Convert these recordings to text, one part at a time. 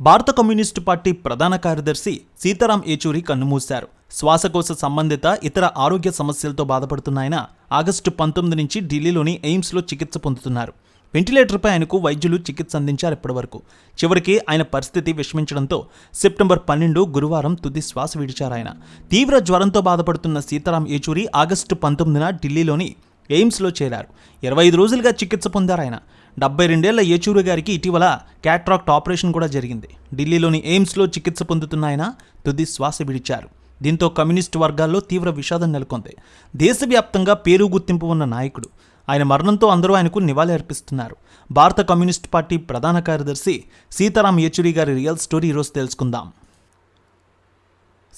భారత communist party ప్రధాన కార్యదర్శి సీతారాం ఏచూరి కన్నుమూశారు. శ్వాసకోశ సంబంధిత ఇతర ఆరోగ్య సమస్యలతో బాధపడుతున్న ఆయన ఆగస్టు పంతొమ్మిది నుంచి ఢిల్లీలోని ఎయిమ్స్లో చికిత్స పొందుతున్నారు. వెంటిలేటర్పై ఆయనకు వైద్యులు చికిత్స అందించారు ఇప్పటివరకు. చివరికి ఆయన పరిస్థితి విషమించడంతో సెప్టెంబర్ పన్నెండు గురువారం తుది శ్వాస విడిచారు ఆయన. తీవ్ర జ్వరంతో బాధపడుతున్న సీతారాం ఏచూరి ఆగస్టు పంతొమ్మిదిన ఢిల్లీలోని ఎయిమ్స్లో చేరారు. ఇరవై ఐదు రోజులుగా చికిత్స పొందారు ఆయన. డెబ్బై రెండేళ్ళ ఏచూరి గారికి ఇటీవల క్యాట్రాక్ట్ ఆపరేషన్ కూడా జరిగింది. ఢిల్లీలోని ఎయిమ్స్లో చికిత్స పొందుతున్న ఆయన తుది శ్వాస విడిచారు. దీంతో కమ్యూనిస్టు వర్గాల్లో తీవ్ర విషాదం నెలకొంది. దేశవ్యాప్తంగా పేరు గుర్తింపు ఉన్న నాయకుడు. ఆయన మరణంతో అందరూ ఆయనకు నివాళి అర్పిస్తున్నారు. భారత కమ్యూనిస్ట్ పార్టీ ప్రధాన కార్యదర్శి సీతారాం యేచూరి గారి రియల్ స్టోరీ ఈరోజు తెలుసుకుందాం.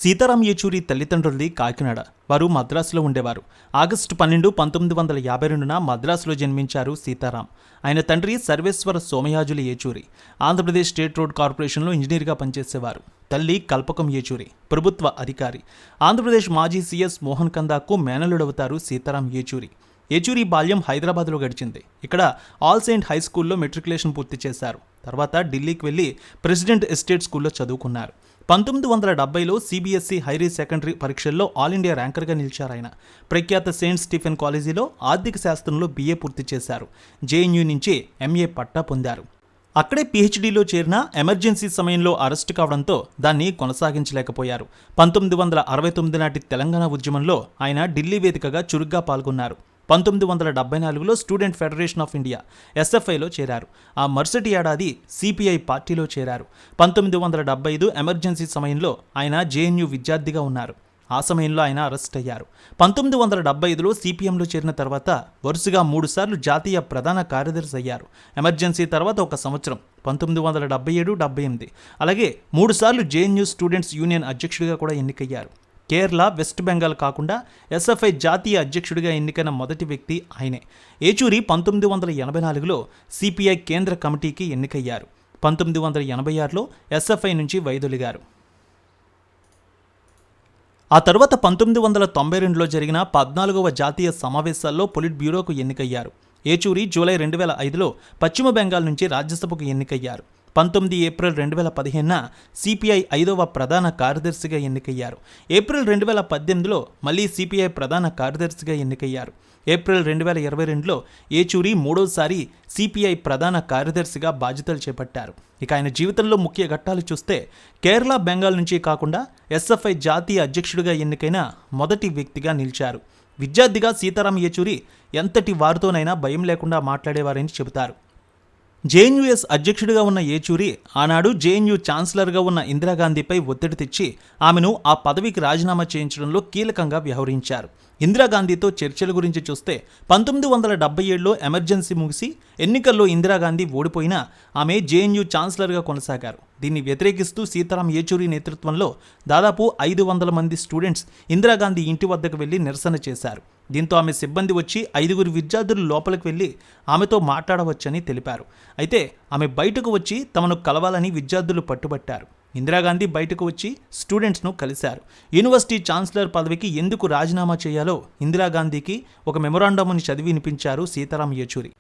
సీతారాం యేచూరి తల్లిదండ్రులది కాకినాడ. వారు మద్రాసులో ఉండేవారు. ఆగస్టు పన్నెండు పంతొమ్మిది వందల యాభై రెండున మద్రాసులో జన్మించారు సీతారాం. ఆయన తండ్రి సర్వేశ్వర సోమయాజుల యేచూరి. ఆంధ్రప్రదేశ్ స్టేట్ రోడ్ కార్పొరేషన్లో ఇంజనీర్గా పనిచేసేవారు. తల్లి కల్పకం యేచూరి ప్రభుత్వ అధికారి. ఆంధ్రప్రదేశ్ మాజీ సీఎస్ మోహన్ కందాకు మేనలుడవుతారు సీతారాం యేచూరి. ఏచూరి బాల్యం హైదరాబాద్లో గడిచింది. ఇక్కడ ఆల్ సెయింట్ హై స్కూల్లో మెట్రికులేషన్ పూర్తి చేశారు. తర్వాత ఢిల్లీకి వెళ్ళి ప్రెసిడెంట్ ఎస్టేట్ స్కూల్లో చదువుకున్నారు. పంతొమ్మిది వందల డెబ్బైలో సిబిఎస్ఈ హైరీ సెకండరీ పరీక్షల్లో ఆల్ ఇండియా ర్యాంకర్గా నిలిచారు ఆయన. ప్రఖ్యాత సెయింట్ స్టీఫెన్ కాలేజీలో ఆర్థిక శాస్త్రంలో బీఏ పూర్తి చేశారు. జేఎన్యూ నుంచి ఎంఏ పట్టా పొందారు. అక్కడే పీహెచ్డీలో చేరిన ఎమర్జెన్సీ సమయంలో అరెస్టు కావడంతో దాన్ని కొనసాగించలేకపోయారు. పంతొమ్మిది వందల అరవై తొమ్మిది నాటి తెలంగాణ ఉద్యమంలో ఆయన ఢిల్లీ వేదికగా చురుగ్గా పాల్గొన్నారు. పంతొమ్మిది వందల డెబ్బై నాలుగులో స్టూడెంట్ ఫెడరేషన్ ఆఫ్ ఇండియా ఎస్ఎఫ్ఐలో చేరారు. ఆ మరుసటి ఏడాది సిపిఐ పార్టీలో చేరారు. పంతొమ్మిది వందల డెబ్బై ఐదు ఎమర్జెన్సీ సమయంలో ఆయన జేఎన్యూ విద్యార్థిగా ఉన్నారు. ఆ సమయంలో ఆయన అరెస్ట్ అయ్యారు. పంతొమ్మిది వందల డెబ్బై ఐదులో సిపిఎంలో చేరిన తర్వాత వరుసగా మూడుసార్లు జాతీయ ప్రధాన కార్యదర్శి అయ్యారు. ఎమర్జెన్సీ తర్వాత ఒక సంవత్సరం పంతొమ్మిది వందల డెబ్బై ఏడు డెబ్బై ఎనిమిది. అలాగే మూడుసార్లు జేఎన్యూ స్టూడెంట్స్ యూనియన్ అధ్యక్షుడిగా కూడా ఎన్నికయ్యారు. కేరళ వెస్ట్ బెంగాల్ కాకుండా ఎస్ఎఫ్ఐ జాతీయ అధ్యక్షుడిగా ఎన్నికైన మొదటి వ్యక్తి ఆయనే. ఏచూరి పంతొమ్మిది వందల ఎనభై నాలుగులో సిపిఐ కేంద్ర కమిటీకి ఎన్నికయ్యారు. పంతొమ్మిది వందల ఎనభై ఆరులో ఎస్ఎఫ్ఐ నుంచి వైదొలిగారు. ఆ తర్వాత పంతొమ్మిది వందల తొంభై రెండులో జరిగిన పద్నాలుగవ జాతీయ సమావేశాల్లో పొలిట్ బ్యూరోకు ఎన్నికయ్యారు. ఏచూరి జూలై రెండు వేల ఐదులో పశ్చిమ బెంగాల్ నుంచి రాజ్యసభకు ఎన్నికయ్యారు. పంతొమ్మిది ఏప్రిల్ రెండు వేల పదిహేనున సిపిఐ ఐదవ ప్రధాన కార్యదర్శిగా ఎన్నికయ్యారు. ఏప్రిల్ రెండు వేల పద్దెనిమిదిలో మళ్ళీ సిపిఐ ప్రధాన కార్యదర్శిగా ఎన్నికయ్యారు. ఏప్రిల్ రెండు వేల ఇరవై రెండులో ఏచూరి మూడోసారి సిపిఐ ప్రధాన కార్యదర్శిగా బాధ్యతలు చేపట్టారు. ఇక ఆయన జీవితంలో ముఖ్య ఘట్టాలు చూస్తే కేరళ బెంగాల్ నుంచి కాకుండా ఎస్ఎఫ్ఐ జాతీయ అధ్యక్షుడిగా ఎన్నికైన మొదటి వ్యక్తిగా నిలిచారు. విద్యార్థిగా సీతారాం యేచూరి ఎంతటి వారితోనైనా భయం లేకుండా మాట్లాడేవారని చెబుతారు. జేఎన్యూఎస్ అధ్యక్షుడిగా ఉన్న ఏచూరి ఆనాడు జేఎన్యూ ఛాన్సలర్గా ఉన్న ఇందిరాగాంధీపై ఒత్తిడి తెచ్చి ఆమెను ఆ పదవికి రాజీనామా చేయించడంలో కీలకంగా వ్యవహరించారు. ఇందిరాగాంధీతో చర్చల గురించి చూస్తే పంతొమ్మిది వందల డెబ్బై ఏడులో ఎమర్జెన్సీ ముగిసి ఎన్నికల్లో ఇందిరాగాంధీ ఓడిపోయినా ఆమె జేఎన్యూ ఛాన్సలర్గా కొనసాగారు. దీన్ని వ్యతిరేకిస్తూ సీతారాం ఏచూరి నేతృత్వంలో దాదాపు ఐదు వందల మంది స్టూడెంట్స్ ఇందిరాగాంధీ ఇంటి వద్దకు వెళ్ళి నిరసన చేశారు. దీంతో ఆమె సిబ్బంది వచ్చి ఐదుగురు విద్యార్థులు లోపలికి వెళ్ళి ఆమెతో మాట్లాడవచ్చని తెలిపారు. అయితే ఆమె బయటకు వచ్చి తమను కలవాలని విద్యార్థులు పట్టుబట్టారు. ఇందిరాగాంధీ బయటకు వచ్చి స్టూడెంట్స్ను కలిశారు. యూనివర్సిటీ ఛాన్సలర్ పదవికి ఎందుకు రాజీనామా చేయాలో ఇందిరాగాంధీకి ఒక మెమొరాండమ్ని చదివి వినిపించారు సీతారాం యేచూరి.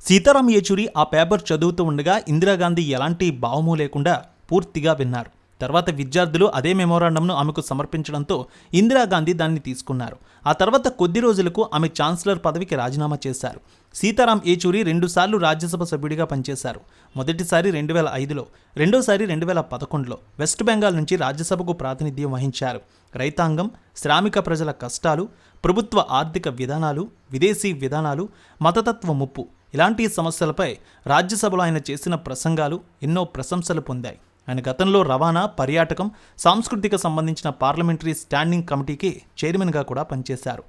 సీతారాం యేచూరి ఆ పేపర్ చదువుతూ ఉండగా ఇందిరాగాంధీ ఎలాంటి భావము లేకుండా పూర్తిగా విన్నారు. తర్వాత విద్యార్థులు అదే మెమోరాండంను ఆమెకు సమర్పించడంతో ఇందిరాగాంధీ దాన్ని తీసుకున్నారు. ఆ తర్వాత కొద్ది రోజులకు ఆమె ఛాన్సలర్ పదవికి రాజీనామా చేశారు. సీతారాం ఏచూరి రెండుసార్లు రాజ్యసభ సభ్యుడిగా పనిచేశారు. మొదటిసారి రెండు వేల ఐదులో రెండోసారి రెండు వేల పదకొండులో వెస్ట్ బెంగాల్ నుంచి రాజ్యసభకు ప్రాతినిధ్యం వహించారు. రైతాంగం శ్రామిక ప్రజల కష్టాలు ప్రభుత్వ ఆర్థిక విధానాలు విదేశీ విధానాలు మతతత్వ ముప్పు ఇలాంటి సమస్యలపై రాజ్యసభలో ఆయన చేసిన ప్రసంగాలు ఎన్నో ప్రశంసలు పొందాయి. ఆయన గతంలో రవాణా పర్యాటకం సాంస్కృతిక సంబంధించిన పార్లమెంటరీ స్టాండింగ్ కమిటీకి చైర్మన్గా కూడా పనిచేశారు.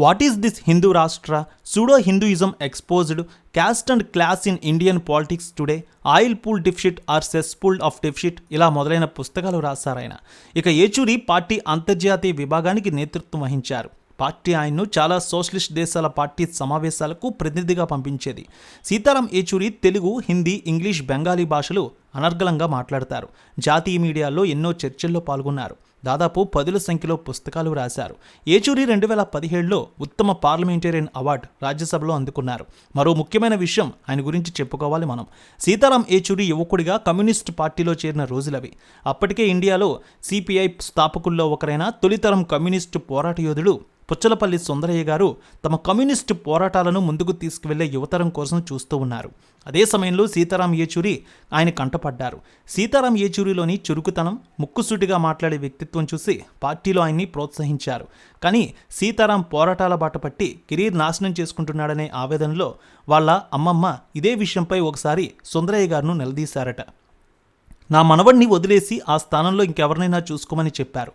What is this Hindu rashtra? Pseudo Hinduism exposed caste and class in Indian politics today oil pool deficit or cess pool of deficit ఇలా మొదలైన పుస్తకాలు రాశారాయన. ఇక ఏచూరి పార్టీ అంతర్జాతీయ విభాగానికి నేతృత్వం వహించారు. పార్టీ ఆయన్ను చాలా సోషలిస్ట్ దేశాల పార్టీ సమావేశాలకు ప్రతినిధిగా పంపించేది. సీతారాం ఏచూరి తెలుగు హిందీ ఇంగ్లీష్ బెంగాలీ భాషలు అనర్గళంగా మాట్లాడతారు. జాతీయ మీడియాలో ఎన్నో చర్చల్లో పాల్గొన్నారు. దాదాపు పదుల సంఖ్యలో పుస్తకాలు రాశారు ఏచూరి రెండు వేల పదిహేడులో ఉత్తమ పార్లమెంటేరియన్ అవార్డు రాజ్యసభలో అందుకున్నారు. మరో ముఖ్యమైన విషయం ఆయన గురించి చెప్పుకోవాలి మనం. సీతారాం ఏచూరి యువకుడిగా కమ్యూనిస్ట్ పార్టీలో చేరిన రోజులవి. అప్పటికే ఇండియాలో సిపిఐ స్థాపకుల్లో ఒకరైన తొలితరం కమ్యూనిస్టు పోరాట యోధుడు పుచ్చలపల్లి సుందరయ్య గారు తమ కమ్యూనిస్టు పోరాటాలను ముందుకు తీసుకువెళ్ళే యువతరం కోసం చూస్తూ ఉన్నారు. అదే సమయంలో సీతారాం ఏచూరి ఆయన కంటపడ్డారు. సీతారాం ఏచూరిలోని చురుకుతనం ముక్కుసూటిగా మాట్లాడే వ్యక్తిత్వం చూసి పార్టీలో ఆయన్ని ప్రోత్సహించారు. కానీ సీతారాం పోరాటాల బాట పట్టి కెరీర్ నాశనం చేసుకుంటున్నాడనే ఆవేదనలో వాళ్ళ అమ్మమ్మ ఇదే విషయంపై ఒకసారి సుందరయ్య గారును నిలదీశారట. నా మనవడిని వదిలేసి ఆ స్థానంలో ఇంకెవరినైనా చూసుకోమని చెప్పారు.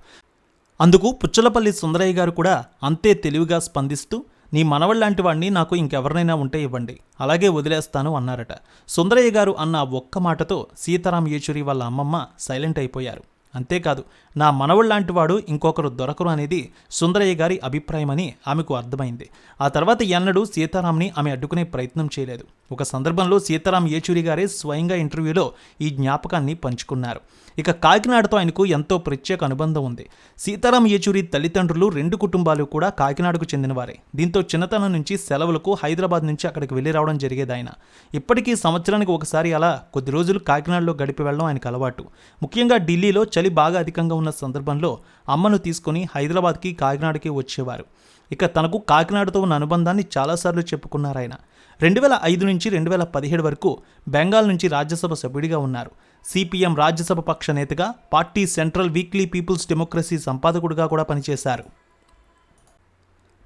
అందుకు పుచ్చలపల్లి సుందరయ్య గారు కూడా అంతే తెలివిగా స్పందిస్తూ నీ మనవళ్ళలాంటి వాడిని నాకు ఇంకెవరినైనా ఉంటే ఇవ్వండి అలాగే వదిలేస్తాను అన్నారట. సుందరయ్య గారు అన్న ఒక్క మాటతో సీతారాం యేచూరి వాళ్ళ అమ్మమ్మ సైలెంట్ అయిపోయారు. అంతేకాదు నా మనవళ్ళలాంటి వాడు ఇంకొకరు దొరకరు అనేది సుందరయ్య గారి అభిప్రాయమని ఆమెకు అర్థమైంది. ఆ తర్వాత ఎన్నడూ సీతారాంని ఆమె అడ్డుకునే ప్రయత్నం చేయలేదు. ఒక సందర్భంలో సీతారాం యేచూరి గారే స్వయంగా ఇంటర్వ్యూలో ఈ జ్ఞాపకాన్ని పంచుకున్నారు. ఇక కాకినాడతో ఆయనకు ఎంతో ప్రత్యేక అనుబంధం ఉంది. సీతారాం యేచూరి తల్లిదండ్రులు రెండు కుటుంబాలు కూడా కాకినాడకు చెందినవారే. దీంతో చిన్నతనం నుంచి సెలవులకు హైదరాబాద్ నుంచి అక్కడికి వెళ్ళి రావడం జరిగేది ఆయన. ఇప్పటికీ సంవత్సరానికి ఒకసారి అలా కొద్ది రోజులు కాకినాడలో గడిపి వెళ్ళడం ఆయనకు అలవాటు. ముఖ్యంగా ఢిల్లీలో చలి బాగా అధికంగా ఉన్న సందర్భంలో అమ్మను తీసుకొని హైదరాబాద్కి కాకినాడకి వచ్చేవారు. ఇక తనకు కాకినాడతో ఉన్న అనుబంధాన్ని చాలాసార్లు చెప్పుకున్నారు ఆయన. రెండు వేల ఐదు నుంచి రెండు వేల పదిహేడు వరకు బెంగాల్ నుంచి రాజ్యసభ సభ్యుడిగా ఉన్నారు. సిపిఎం రాజ్యసభ పక్ష నేతగా party central weekly people's democracy సంపాదకుడిగా కూడా పనిచేశారు.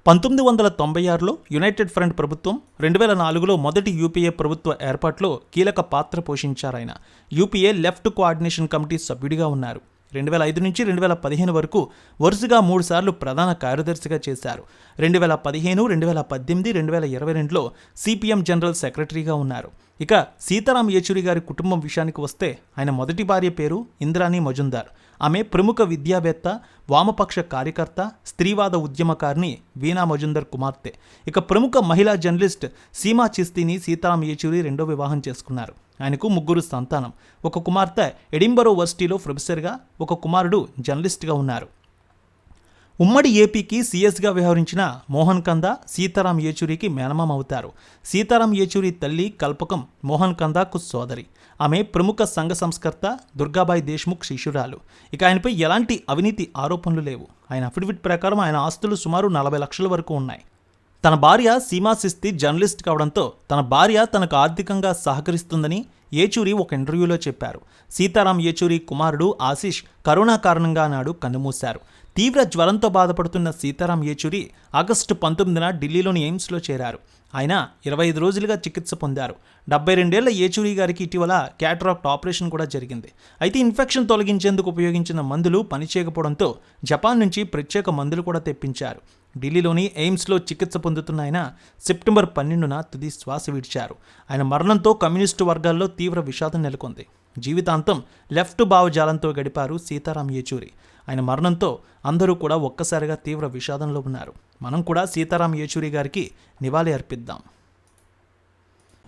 పంతొమ్మిది వందల తొంభై ఆరులో యునైటెడ్ ఫ్రంట్ ప్రభుత్వం రెండు వేల నాలుగులో మొదటి యూపీఏ ప్రభుత్వ ఏర్పాట్లో కీలక పాత్ర పోషించారాయన. యూపీఏ లెఫ్ట్ కోఆర్డినేషన్ కమిటీ సభ్యుడిగా ఉన్నారు. రెండు వేల ఐదు నుంచి రెండు వేల పదిహేను వరకు వరుసగా మూడుసార్లు ప్రధాన కార్యదర్శిగా చేశారు. రెండు వేల పదిహేను రెండు వేల పద్దెనిమిది రెండు వేల ఇరవై రెండులో సిపిఎం జనరల్ సెక్రటరీగా ఉన్నారు. ఇక సీతారాం యేచూరి గారి కుటుంబం విషయానికి వస్తే ఆయన మొదటి భార్య పేరు ఇంద్రాణి మజుందార్. ఆమె ప్రముఖ విద్యావేత్త వామపక్ష కార్యకర్త స్త్రీవాద ఉద్యమకారిణి వీణా మజుందర్ కుమార్తె. ఇక ప్రముఖ మహిళా జర్నలిస్ట్ సీమా చిస్తీని సీతారాం యేచూరి రెండో వివాహం చేసుకున్నారు. ఆయనకు ముగ్గురు సంతానం. ఒక కుమార్తె ఎడింబరో వర్సిటీలో ప్రొఫెసర్గా ఒక కుమారుడు జర్నలిస్ట్గా ఉన్నారు. ఉమ్మడి ఏపీకి సీఎస్గా వ్యవహరించిన మోహన్ కంద సీతారాం యేచూరికి మేనమామ అవుతారు సీతారాం యేచూరి తల్లి కల్పకం మోహన్ కందాకు సోదరి. ఆమె ప్రముఖ సంఘ సంస్కర్త దుర్గాబాయి దేశ్ముఖ్ శిష్యురాలు. ఇక ఆయనపై ఎలాంటి అవినీతి ఆరోపణలు లేవు. ఆయన అఫిడవిట్ ప్రకారం ఆయన ఆస్తులు సుమారు నలభై లక్షల వరకు ఉన్నాయి. తన భార్య సీమా సిస్తి జర్నలిస్ట్ కావడంతో తన భార్య తనకు ఆర్థికంగా సహకరిస్తుందని ఏచూరి ఒక ఇంటర్వ్యూలో చెప్పారు. సీతారాం ఏచూరి కుమారుడు ఆశీష్ కరోనా కారణంగా నాడు కన్నుమూశారు. తీవ్ర జ్వరంతో బాధపడుతున్న సీతారాం ఏచూరి ఆగస్టు పంతొమ్మిదిన ఢిల్లీలోని ఎయిమ్స్లో చేరారు. ఆయన ఇరవై ఐదు రోజులుగా చికిత్స పొందారు. డెబ్బై రెండేళ్ళ ఏచూరి గారికి ఇటీవల క్యాటరాక్ట్ ఆపరేషన్ కూడా జరిగింది. అయితే ఇన్ఫెక్షన్ తొలగించేందుకు ఉపయోగించిన మందులు పనిచేయకపోవడంతో జపాన్ నుంచి ప్రత్యేక మందులు కూడా తెప్పించారు. ఢిల్లీలోని ఎయిమ్స్లో చికిత్స పొందుతున్న ఆయన సెప్టెంబర్ పన్నెండున తుది శ్వాస విడిచారు. ఆయన మరణంతో కమ్యూనిస్టు వర్గాల్లో తీవ్ర విషాదం నెలకొంది. జీవితాంతం లెఫ్ట్ భావజాలంతో గడిపారు సీతారాం యేచూరి. ఆయన మరణంతో అందరూ కూడా ఒక్కసారిగా తీవ్ర విషాదంలో ఉన్నారు. మనం కూడా సీతారాం యేచూరి గారికి నివాళి అర్పిద్దాం.